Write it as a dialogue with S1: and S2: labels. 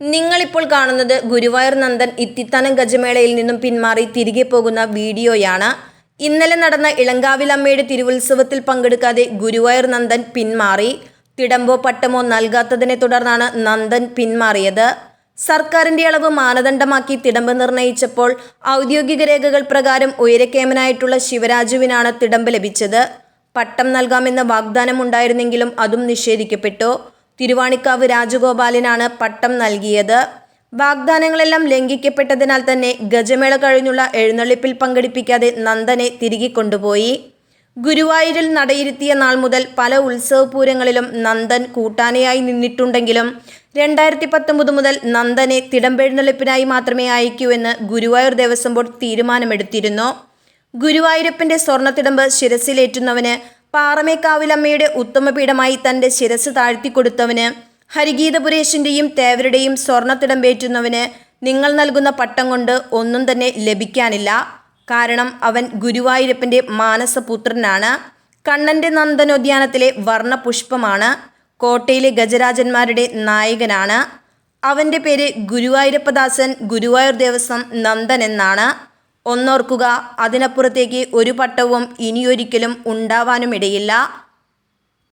S1: നിങ്ങളിപ്പോൾ കാണുന്നത് ഗുരുവായൂർ നന്ദൻ ഇത്തിത്താനം ഗജമേളയിൽ നിന്നും പിന്മാറി തിരികെ പോകുന്ന വീഡിയോയാണ്. ഇന്നലെ നടന്ന ഇളങ്കാവിൽ അമ്മയുടെ തിരുവുത്സവത്തിൽ പങ്കെടുക്കാതെ ഗുരുവായൂർ നന്ദൻ പിന്മാറി. തിടമ്പോ പട്ടമോ നൽകാത്തതിനെ തുടർന്നാണ് നന്ദൻ പിന്മാറിയത്. സർക്കാരിന്റെ അളവ് മാനദണ്ഡമാക്കി തിടമ്പ് നിർണയിച്ചപ്പോൾ ഔദ്യോഗിക രേഖകൾ പ്രകാരം ഉയരക്കേമനായിട്ടുള്ള ശിവരാജുവിനാണ് തിടമ്പ് ലഭിച്ചത്. പട്ടം നൽകാമെന്ന വാഗ്ദാനം ഉണ്ടായിരുന്നെങ്കിലും അതും നിഷേധിക്കപ്പെട്ടു. തിരുവാണിക്കാവ് രാജഗോപാലിനാണ് പട്ടം നൽകിയത്. വാഗ്ദാനങ്ങളെല്ലാം ലംഘിക്കപ്പെട്ടതിനാൽ തന്നെ ഗജമേള കഴിഞ്ഞുള്ള എഴുന്നള്ളിപ്പിൽ പങ്കെടുപ്പിക്കാതെ നന്ദനെ തിരികെ കൊണ്ടുപോയി. ഗുരുവായൂരിൽ നടയിരുത്തിയ നാൾ മുതൽ പല ഉത്സവപൂരങ്ങളിലും നന്ദൻ കൂട്ടാനയായി നിന്നിട്ടുണ്ടെങ്കിലും രണ്ടായിരത്തി പത്തൊമ്പത് മുതൽ നന്ദനെ തിടമ്പെഴുന്നള്ളിപ്പിനായി മാത്രമേ അയക്കൂ എന്ന് ഗുരുവായൂർ ദേവസ്വം ബോർഡ് തീരുമാനമെടുത്തിരുന്നു. ഗുരുവായൂരപ്പന്റെ സ്വർണത്തിടമ്പ് ശിരസിലേറ്റുന്നവന് പാറമേക്കാവിലമ്മയുടെ ഉത്തമപീഠമായി തന്റെ ശിരസ് താഴ്ത്തിക്കൊടുത്തവന് ഹരിഗീതപുരേഷിന്റെയും തേവരുടെയും സ്വർണത്തിടമ്പേറ്റുന്നവന് നിങ്ങൾ നൽകുന്ന പട്ടം കൊണ്ട് ഒന്നും തന്നെ ലഭിക്കാനില്ല. കാരണം അവൻ ഗുരുവായൂരപ്പന്റെ മാനസപുത്രനാണ്. കണ്ണന്റെ നന്ദനോദ്യാനത്തിലെ വർണപുഷ്പമാണ്. കോട്ടയിലെ ഗജരാജന്മാരുടെ നായകനാണ്. അവന്റെ പേര് ഗുരുവായൂരപ്പദാസൻ ഗുരുവായൂർ ദേവസ്വം നന്ദൻ എന്നാണ്. ഒന്നോർക്കുക. അതിനപ്പുറത്തേക്ക് ഒരു പട്ടവും ഇനിയൊരിക്കലും ഉണ്ടാവാനുമിടയില്ല.